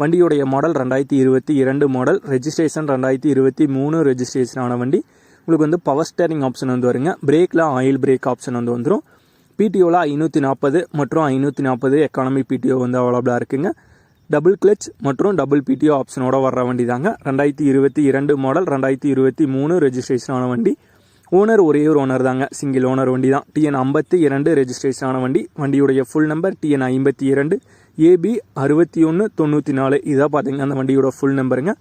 வண்டியுடைய மாடல் ரெண்டாயிரத்தி இருபத்தி இரண்டு மாடல் ரெஜிஸ்ட்ரேஷன் ரெண்டாயிரத்தி இருபத்தி மூணு ரெஜிஸ்ட்ரேஷன் ஆன வண்டி. உங்களுக்கு வந்து பவர் ஸ்டேரிங் ஆப்ஷன் வந்து வருங்க. பிரேக்கில் ஆயில் பிரேக் ஆப்ஷன் வந்து வந்துடும் பிடிஓவில் ஐநூற்றி நாற்பது மற்றும் ஐநூற்றி நாற்பது எக்கானமி பிடிஓ வந்து அவைலபிளாக இருக்குங்க. டபுள் கிளச் மற்றும் டபுள் பிடிஓ ஆப்ஷனோட வர்ற வண்டி தாங்க ரெண்டாயிரத்தி இருபத்தி இரண்டு மாடல் ரெண்டாயிரத்தி இருபத்தி மூணு ரெஜிஸ்ட்ரேஷன் ஆன வண்டி. ஓனர் ஒரே ஒரு ஓனர் தாங்க. சிங்கிள் ஓனர் வண்டி தான் டிஎன் ஐம்பத்தி இரண்டு ரெஜிஸ்ட்ரேஷன் ஆன வண்டி. வண்டியுடைய ஃபுல் நம்பர் டிஎன் ஐம்பத்தி இரண்டு ஏபி அறுபத்தி ஒன்று தொண்ணூற்றி நாலு. இதாக பார்த்தீங்கன்னா அந்த வண்டியோட ஃபுல் நம்பருங்க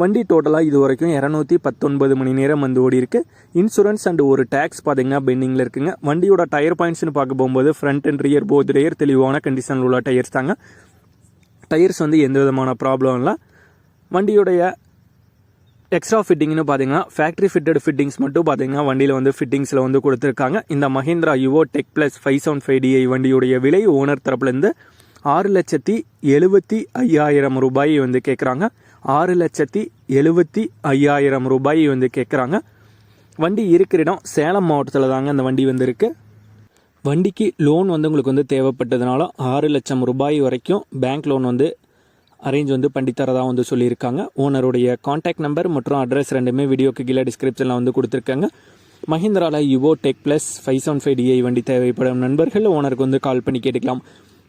வண்டி டோட்டலாக இது வரைக்கும் இரநூத்தி பத்தொன்பது மணி நேரம் வந்து ஓடி இருக்கு இன்சூரன்ஸ் அண்ட் ஒரு டேக்ஸ் பார்த்தீங்கன்னா பெண்டிங்கில் இருக்குங்க. வண்டியோட டயர் பாயிண்ட்ஸ்னு பார்க்க போகும்போது front and rear both rear தெளிவான கண்டிஷனில் உள்ள டயர்ஸ் தாங்க. டயர்ஸ் வந்து எந்த விதமான ப்ராப்ளம் இல்லை. வண்டியுடைய எக்ஸ்ட்ரா ஃபிட்டிங்னு பார்த்தீங்கன்னா ஃபேக்ட்ரி ஃபிட்டட் ஃபிட்டிங்ஸ் மட்டும் பார்த்தீங்கன்னா வண்டியில் வந்து ஃபிட்டிங்ஸில் வந்து கொடுத்துருக்காங்க. இந்த Mahindra Yuvo Tech plus five seven five DI வண்டியுடைய விலை ஓனர் தரப்புலேருந்து ஆறு லட்சத்தி எழுபத்தி ஐயாயிரம் ரூபாய் வந்து கேட்குறாங்க ஆறு லட்சத்தி எழுபத்தி ஐயாயிரம் ரூபாய் வந்து கேட்குறாங்க வண்டி இருக்கிற இடம் சேலம் மாவட்டத்தில் தாங்க அந்த வண்டி வந்து இருக்குது வண்டிக்கு லோன் வந்து உங்களுக்கு வந்து தேவைப்பட்டதுனால ஆறு லட்சம் ரூபாய் வரைக்கும் பேங்க் லோன் வந்து அரேஞ்ச் வந்து பண்ணி தரதா வந்து சொல்லியிருக்காங்க. ஓனருடைய காண்டாக்ட் நம்பர் மற்றும் அட்ரஸ் ரெண்டுமே வீடியோக்கு கீழே டிஸ்கிரிப்ஷனில் வந்து கொடுத்துருக்காங்க. மஹிந்திரால Yuvo Tech plus five seven five DI வண்டி தேவைப்படும் நண்பர்கள் ஓனருக்கு வந்து கால் பண்ணி கேட்டுக்கலாம்.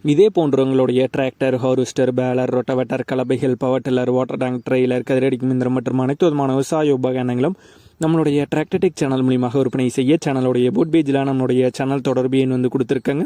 இதே போன்றவங்களுடைய tractor harvester baler rotavator கலபைகள் power tiller water tank trailer கதிரடி மிந்திரம் மற்றும் அனைத்து விதமான விவசாய உபகரணங்களும் நம்மளுடைய டிராக்டர்டெக் சேனல் மூலியமாக விற்பனை செய்ய சேனலுடைய போட் பேஜில் நம்மளுடைய சேனல் தொடர்பு எண் வந்து கொடுத்துருக்காங்க.